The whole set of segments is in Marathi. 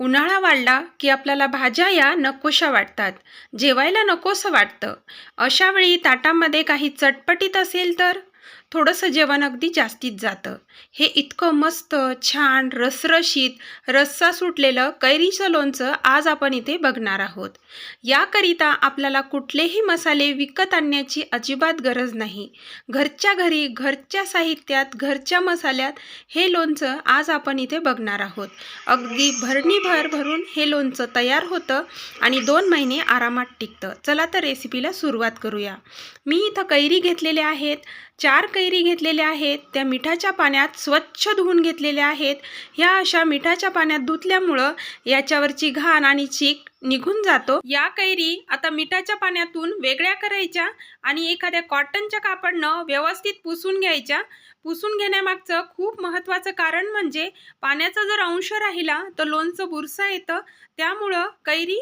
उन्हाळा वाढला की आपल्याला भाज्या या नकोशा वाटतात. जेवायला नकोसं वाटतं. अशावेळी ताटामध्ये काही चटपटीत असेल तर? थोडंसं जेवण अगदी जास्तीत जातं. हे इतकं मस्त छान रसरशीत रस्सा सुटलेलं कैरीचं लोणचं आज आपण इथे बघणार आहोत. याकरिता आपल्याला कुठलेही मसाले विकत आणण्याची अजिबात गरज नाही. घरच्या घरी घरच्या साहित्यात घरच्या मसाल्यात हे लोणचं आज आपण इथे बघणार आहोत. अगदी भरणीभर भरून हे लोणचं तयार होतं आणि दोन महिने आरामात टिकतं. चला तर रेसिपीला सुरुवात करूया. मी इथं कैरी घेतलेल्या आहेत चार कैरी घेतलेल्या आहेत त्या मिठाच्या पाण्यात स्वच्छ धुवून घेतलेल्या आहेत. ह्या अशा मिठाच्या पाण्यात धुतल्यामुळं याच्यावरची घाण आणि चीक निघून जातो. या कैरी आता मिठाच्या पाण्यातून वेगळ्या करायच्या आणि एखाद्या कॉटनच्या कापडनं व्यवस्थित पुसून घ्यायच्या. पुसून घेण्यामागचं खूप महत्त्वाचं कारण म्हणजे पाण्याचा जर अंश राहिला तर लोणचं बुरसा येतं. त्यामुळं कैरी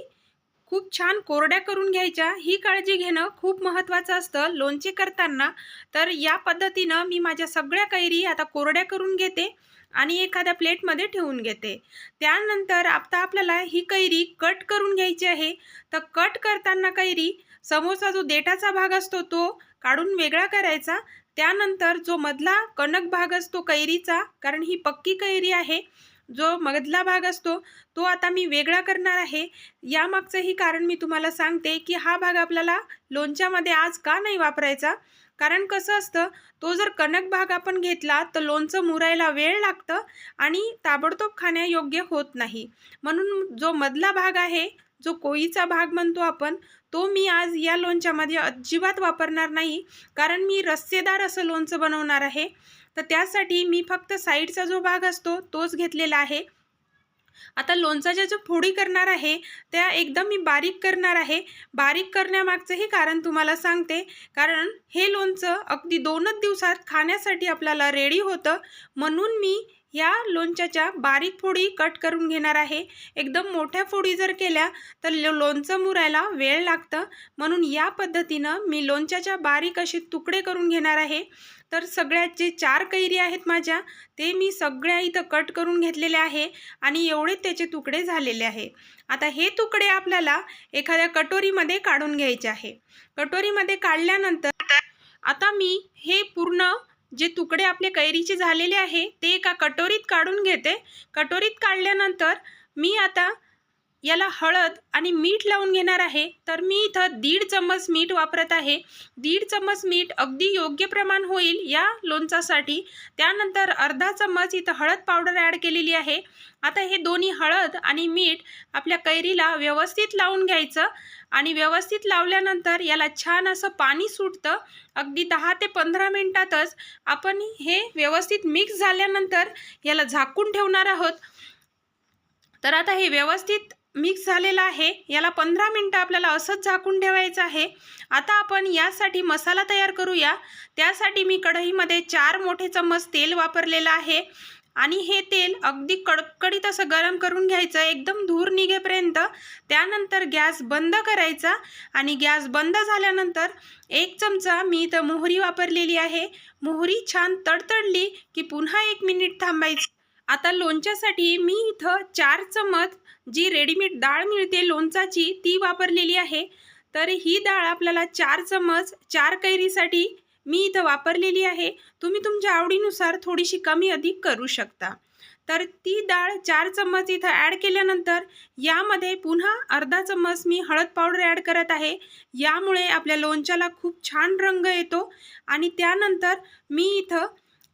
खूप छान कोरड्या करून घ्यायच्या. ही काळजी घेणं खूप महत्त्वाचं असतं. लोणचे करताना. तर या पद्धतीनं मी माझ्या सगळ्या कैरी आता कोरड्या करून घेते आणि एखाद्या प्लेटमध्ये ठेवून घेते. त्यानंतर आता आपल्याला ही कैरी कट करून घ्यायची आहे. तर कट करताना कैरी समोरचा जो देठाचा भाग असतो तो काढून वेगळा करायचा. त्यानंतर जो मधला कणक भाग असतो कैरीचा कारण ही पक्की कैरी आहे जो मधला भाग असतो तो आता मी वेगळा करणार आहे. यामागचंही कारण मी तुम्हाला सांगते की हा भाग आपल्याला लोणच्यामध्ये आज का नाही वापरायचा? कारण कसं असतं तो जर कणक भाग आपण घेतला तर लोणचं मुरायला वेळ लागतं आणि ताबडतोब खाण्यायोग्य होत नाही. म्हणून जो मधला भाग आहे जो कोळीचा भाग म्हणतो आपण तो मी आज या लोणच्यामध्ये अजिबात वापरणार नाही. कारण मी रस्सेदार असं लोणचं बनवणार आहे. तर त्यासाठी मी फक्त साईडचा जो भाग असतो तोच घेतलेला आहे. आता लोणचाच्या जो फोडी करणार आहे त्या एकदम मी बारीक करणार आहे. बारीक करण्यामागचंही कारण तुम्हाला सांगते. कारण हे लोणचं अगदी दोनच दिवसात खाण्यासाठी आपल्याला रेडी होतं. म्हणून मी या लोणच्याच्या बारीक फोडी कट करून घेणार आहे. एकदम मोठ्या फोडी जर केल्या तर लो लोणचं मुरायला वेळ लागतं. म्हणून या पद्धतीनं मी लोणच्याच्या बारीक असे तुकडे करून घेणार आहे. तर सगळ्यात जे चार कैरी आहेत माझ्या ते मी सगळ्या इथं कट करून घेतलेले आहे आणि एवढे त्याचे तुकडे झालेले आहे. आता हे तुकडे आपल्याला एखाद्या कटोरीमध्ये काढून घ्यायचे आहे. कटोरीमध्ये काढल्यानंतर आता मी हे पूर्ण जे तुकडे आपले कैरीचे झालेले आहे ते एका कटोरीत काढून घेते. कटोरीत काढल्यानंतर मी आता याला हळद आणि मीठ लावून घेणार आहे. तर मी इथं दीड चम्मच मीठ वापरत आहे. दीड चम्मच मीठ अगदी योग्य प्रमाण होईल या लोणचासाठी त्यानंतर अर्धा चम्मच इथं हळद पावडर ॲड केलेली आहे. आता हे दोन्ही हळद आणि मीठ आपल्या कैरीला व्यवस्थित लावून घ्यायचं आणि व्यवस्थित लावल्यानंतर याला छान असं पाणी सुटतं. अगदी दहा ते पंधरा मिनटातच आपण हे व्यवस्थित मिक्स झाल्यानंतर याला झाकून ठेवणार आहोत. तर आता हे व्यवस्थित मिक्स झालेला आहे. याला पंधरा मिनटं आपल्याला असंच झाकून ठेवायचं आहे. आता आपण यासाठी मसाला तयार करूया. त्यासाठी मी कढईमध्ये चार मोठे चम्मच तेल वापरलेलं आहे. आणि हे तेल अगदी कडकडीत असं गरम करून घ्यायचं. एकदम धूर निघेपर्यंत. त्यानंतर गॅस बंद करायचा. आणि गॅस बंद झाल्यानंतर एक चमचा मी इथं मोहरी वापरलेली आहे. मोहरी छान तडतडली की पुन्हा एक मिनिट थांबायची. आता लोणच्यासाठी मी इथं चार चमच जी रेडीमेड डाळ मिळते लोणचाची ती वापरलेली आहे. तर ही डाळ आपल्याला चार चमच चार कैरीसाठी मी इथं वापरलेली आहे. तुम्ही तुमच्या आवडीनुसार थोडीशी कमी अधिक करू शकता. तर ती डाळ चार चम्मच इथं ॲड केल्यानंतर यामध्ये पुन्हा अर्धा चम्मच मी हळद पावडर ॲड करत आहे. यामुळे आपल्या लोणच्याला खूप छान रंग येतो आणि त्यानंतर मी इथं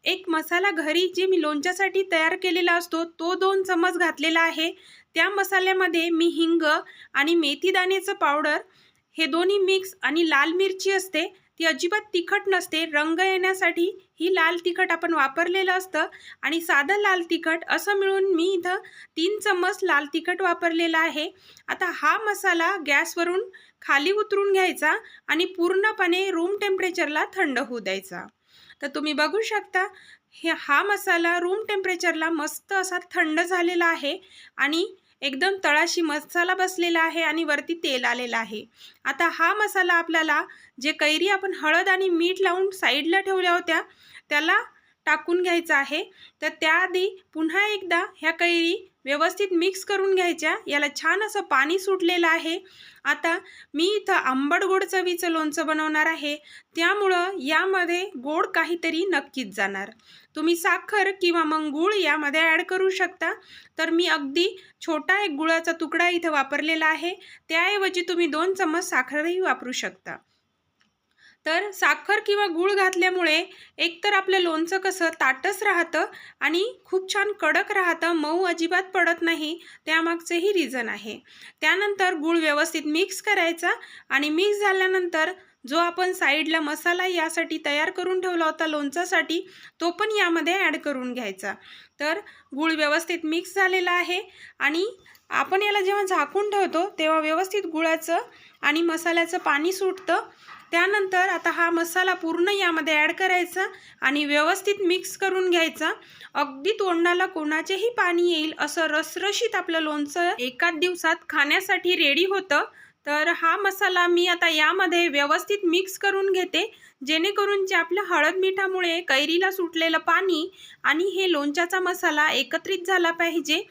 एक मसाला घरी जे मी लोणच्यासाठी तयार केलेला असतो तो दोन चमच घातलेला आहे. त्या मसाल्यामध्ये मी हिंग आणि मेथी दाण्याचं पावडर हे दोन्ही मिक्स आणि लाल मिरची असते ती अजिबात तिखट नसते रंग येण्यासाठी ही लाल तिखट आपण वापरलेलं असतं आणि साधं लाल तिखट असं मिळून मी इथं तीन चम्मच लाल तिखट वापरलेला आहे. आता हा मसाला गॅसवरून खाली उतरून घ्यायचा आणि पूर्णपणे रूम टेम्परेचरला थंड होऊ द्यायचा. तर तुम्ही बघू शकता हे हा मसाला रूम टेम्परेचरला मस्त असा थंड झालेला आहे आणि एकदम तळाशी मसाला बसलेला आहे आणि वरती तेल आलेलं आहे. आता हा मसाला आपल्याला जे कैरी आपण हळद आणि मीठ लावून साईडला ठेवल्या होत्या त्याला टाकून घ्यायचा आहे. तर त्याआधी पुन्हा एकदा ह्या कैरी व्यवस्थित मिक्स करून घ्यायच्या. याला छान असं पाणी सुटलेलं आहे. आता मी इथं आंबट गोड चवीचं लोणचं बनवणार आहे. त्यामुळं यामध्ये गोड काहीतरी नक्कीच जाणार. तुम्ही साखर किंवा मग गूळ यामध्ये ॲड करू शकता. तर मी अगदी छोटा एक गुळाचा तुकडा इथं वापरलेला आहे. त्याऐवजी तुम्ही दोन चम्मच साखरही वापरू शकता. तर साखर किंवा गूळ घातल्यामुळे एकतर आपलं लोणचं कसं ताटच राहतं आणि खूप छान कडक राहतं मऊ अजिबात पडत नाही त्यामागचेही रिझन आहे. त्यानंतर गूळ व्यवस्थित मिक्स करायचा आणि मिक्स झाल्यानंतर जो आपण साईडला मसाला यासाठी तयार करून ठेवला होता लोणचासाठी तो पण यामध्ये ॲड करून घ्यायचा. तर गूळ व्यवस्थित मिक्स झालेला आहे आणि आपण याला जेव्हा झाकून ठेवतो तेव्हा व्यवस्थित गुळाचं आणि मसाल्याचं पाणी सुटतं त्यानंतर आता हा मसाला पूर्ण यामध्ये ॲड करायचा आणि व्यवस्थित मिक्स करून घ्यायचा. अगदी तोंडाला कोणाचेही पाणी येईल असं रसरशीत आपलं लोणचं एकाच दिवसात खाण्यासाठी रेडी होतं. तर हा मसाला मी आता यामध्ये व्यवस्थित मिक्स करून घेते जेणेकरून जे आपल्या हळद मिठामुळे कैरीला सुटलेलं पाणी आणि हे लोणच्याचा मसाला एकत्रित झाला पाहिजे.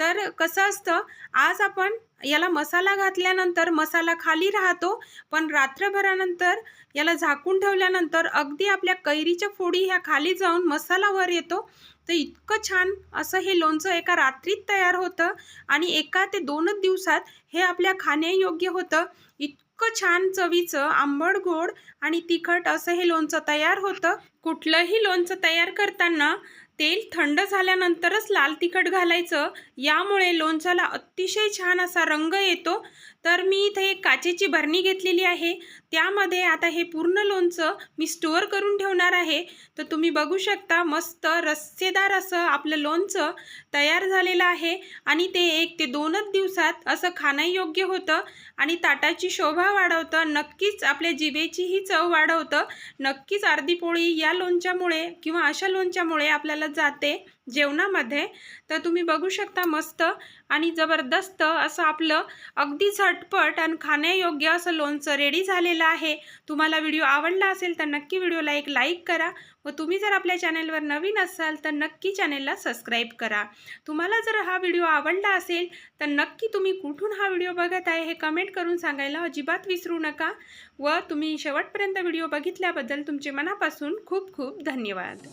तर कसं असतं आज आपण याला मसाला घातल्यानंतर मसाला खाली राहतो पण रात्रभरानंतर याला झाकून ठेवल्यानंतर अगदी आपल्या कैरीच्या फोडी ह्या खाली जाऊन मसाला वर येतो. तर इतकं छान असं हे लोणचं एका रात्रीत तयार होतं आणि एका ते दोनच दिवसात हे आपल्या खाण्यायोग्य होतं. इतकं छान चवीचं आंबड गोड आणि तिखट असं हे लोणचं तयार होतं. कुठलंही लोणचं तयार करताना तेल थंड झाल्यानंतरच लाल तिखट घालायचं यामुळे लोणचाला अतिशय छान असा रंग येतो. तर मी इथे एक काचेची भरणी घेतलेली आहे. त्यामध्ये आता हे पूर्ण लोणचं मी स्टोअर करून ठेवणार आहे. तर तुम्ही बघू शकता मस्त रस्सेदार असं आपलं लोणचं तयार झालेलं आहे. आणि ते एक ते दोनच दिवसात असं खाण्यायोग्य होतं. आणि ताटाची शोभा वाढवतं. नक्कीच आपल्या जिभेचीही चव वाढवतं. नक्कीच अर्धी पोळी या लोणच्यामुळे किंवा अशा लोणच्यामुळे आपल्याला जाते. जेवणामध्ये तर तुम्ही बघू शकता मस्त आणि जबरदस्त असं आपलं अगदी झटपट आणि खाण्यायोग्य असं लोणचं रेडी झालेलं आहे. तुम्हाला व्हिडिओ आवडला असेल तर नक्की व्हिडिओला एक लाईक करा. व तुम्ही जर आपल्या चॅनेलवर नवीन असाल तर नक्की चॅनेलला सबस्क्राईब करा. तुम्हाला जर हा व्हिडिओ आवडला असेल तर नक्की तुम्ही कुठून हा व्हिडिओ बघत आहे हे कमेंट करून सांगायला अजिबात विसरू नका. व तुम्ही शेवटपर्यंत व्हिडिओ बघितल्याबद्दल तुमचे मनापासून खूप खूप धन्यवाद.